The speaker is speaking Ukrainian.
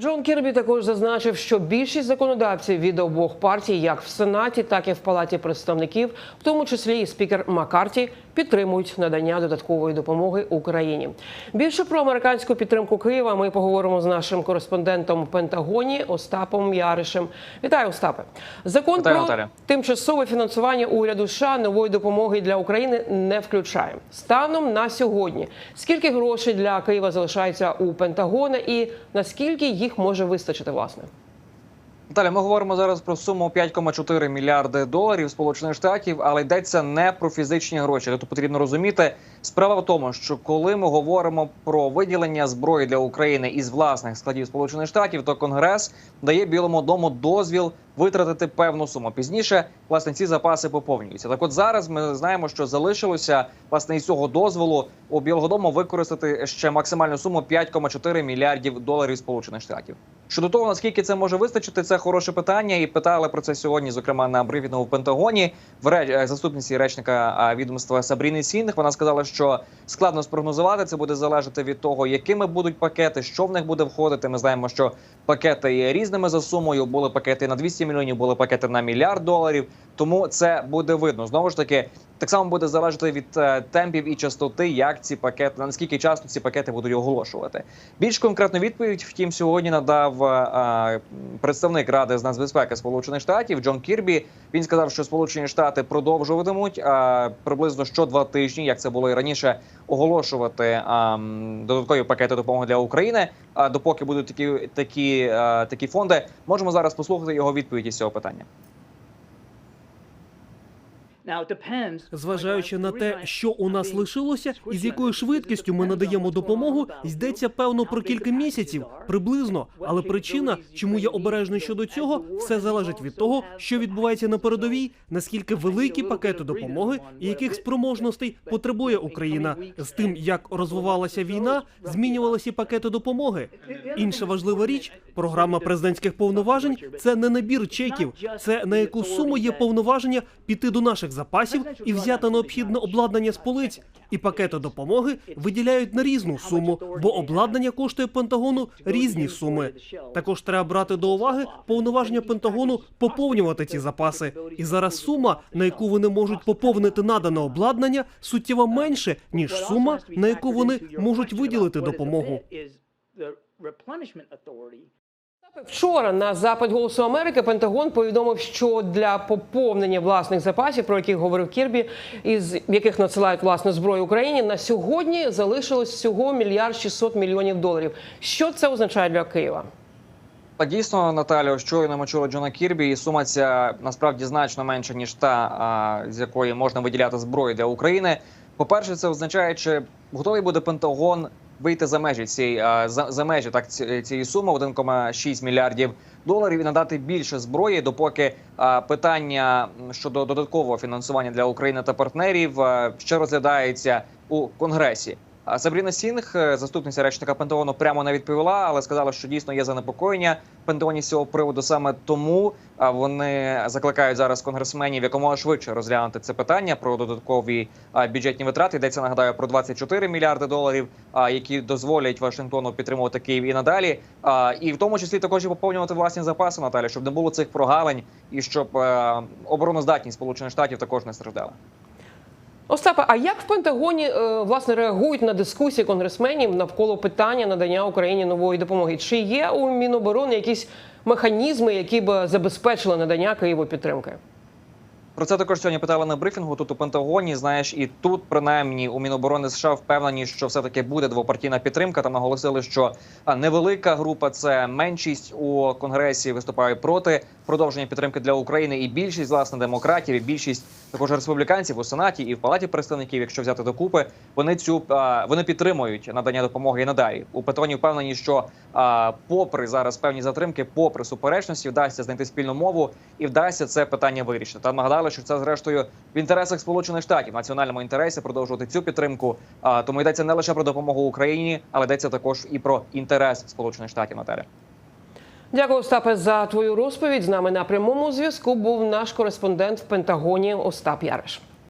Джон Кірбі також зазначив, що більшість законодавців від обох партій, як в Сенаті, так і в Палаті представників, в тому числі і спікер Маккарті, підтримують надання додаткової допомоги Україні. Більше про американську підтримку Києва ми поговоримо з нашим кореспондентом в Пентагоні Остапом Яришем. Вітаю, Остапе. Закон Вітаю, про Наталя. тимчасове фінансування уряду США нової допомоги для України не включає. Станом на сьогодні скільки грошей для Києва залишається у Пентагона і наскільки їх може вистачити власне? Далі ми говоримо зараз про суму 5,4 мільярди доларів Сполучених Штатів, але йдеться не про фізичні гроші. Тут потрібно розуміти. Справа в тому, що коли ми говоримо про виділення зброї для України із власних складів Сполучених Штатів, то Конгрес дає Білому дому дозвіл витратити певну суму. Пізніше власне ці запаси поповнюються. Так, от зараз ми знаємо, що залишилося власне із цього дозволу у Білого дому використати ще максимальну суму 5,4 мільярдів доларів Сполучених Штатів. Щодо того, наскільки це може вистачити, це хороше питання. І питали про це сьогодні, зокрема на брифінгу в Пентагоні. В е, заступниці речника відомства Сабріни Сінг вона сказала, що складно спрогнозувати. Це буде залежати від того, якими будуть пакети, що в них буде входити. Ми знаємо, що пакети є різними за сумою. Були пакети на 200 мільйонів, були пакети на мільярд доларів. Тому це буде видно. Знову ж таки, так само буде залежати від е, темпів і частоти, як ці пакети, наскільки часто ці пакети будуть оголошувати. Більш конкретну відповідь, втім, сьогодні надав е, е, представник Ради з нацбезпеки Сполучених Штатів Джон Кірбі. Він сказав, що Сполучені Штати продовжуватимуть е, приблизно що два тижні, як це було і раніше, оголошувати додаткові пакети допомоги для України. А допоки будуть такі такі, такі фонди, можемо зараз послухати його відповіді з цього питання. Зважаючи на те, що у нас лишилося, і з якою швидкістю ми надаємо допомогу, йдеться певно про кілька місяців приблизно. Але причина, чому я обережний щодо цього, все залежить від того, що відбувається на передовій, наскільки великі пакети допомоги і яких спроможностей потребує Україна. З тим, як розвивалася війна, змінювалися пакети допомоги. Інша важлива річ програма президентських повноважень це не набір чеків, це на яку суму є повноваження піти до наших запасів і взяти необхідне обладнання з полиць. І пакети допомоги виділяють на різну суму, бо обладнання коштує Пентагону різні суми. Також треба брати до уваги повноваження Пентагону поповнювати ці запаси. І зараз сума, на яку вони можуть поповнити надане обладнання, суттєво менше ніж сума, на яку вони можуть виділити допомогу. Вчора на запит голосу Америки Пентагон повідомив, що для поповнення власних запасів, про які говорив Кірбі, із яких надсилають власну зброю Україні, на сьогодні залишилось всього мільярд 600 мільйонів доларів. Що це означає для Києва? Та дійсно, Наталю, щойно ми чули Джона Кірбі, і сума ця насправді значно менша ніж та, з якої можна виділяти зброю для України. По-перше, це означає, чи готовий буде Пентагон вийти за межі цієї за, за межі так цієї суми 1,6 мільярдів доларів і надати більше зброї, допоки питання щодо додаткового фінансування для України та партнерів ще розглядається у Конгресі. Сабріна Сінг, е, заступниця речника Пентагону, прямо не відповіла, але сказала, що дійсно є занепокоєння Пентагоні з цього приводу. Саме тому вони закликають зараз конгресменів якомога швидше розглянути це питання про додаткові бюджетні витрати. Йдеться нагадаю про 24 мільярди доларів, які дозволять Вашингтону підтримувати Київ і надалі. І в тому числі також і поповнювати власні запаси Наталі, щоб не було цих прогалень і щоб е, обороноздатність Сполучених Штатів також не страждала. Остапе, а як в Пентагоні е, власне реагують на дискусії конгресменів навколо питання надання Україні нової допомоги? Чи є у Міноборони якісь механізми, які б забезпечили надання Києву підтримки? Про це також сьогодні питали на брифінгу тут у Пентагоні. Знаєш, і тут принаймні у Міноборони США впевнені, що все таки буде двопартійна підтримка. Там наголосили, що невелика група це меншість у конгресі виступає проти продовження підтримки для України. І більшість власне демократів, і більшість також республіканців у сенаті і в палаті представників, якщо взяти докупи, вони цю вони підтримують надання допомоги і надалі. У Пентагоні впевнені, що попри зараз певні затримки, попри суперечності, вдасться знайти спільну мову і вдасться це питання вирішити. Там нагадали, що це зрештою в інтересах Сполучених Штатів, національному інтересі продовжувати цю підтримку. А, тому йдеться не лише про допомогу Україні, але йдеться також і про інтерес Сполучених Штатів Наталя. Дякую, Остапе, за твою розповідь. З нами на прямому зв'язку був наш кореспондент в Пентагоні Остап Яриш.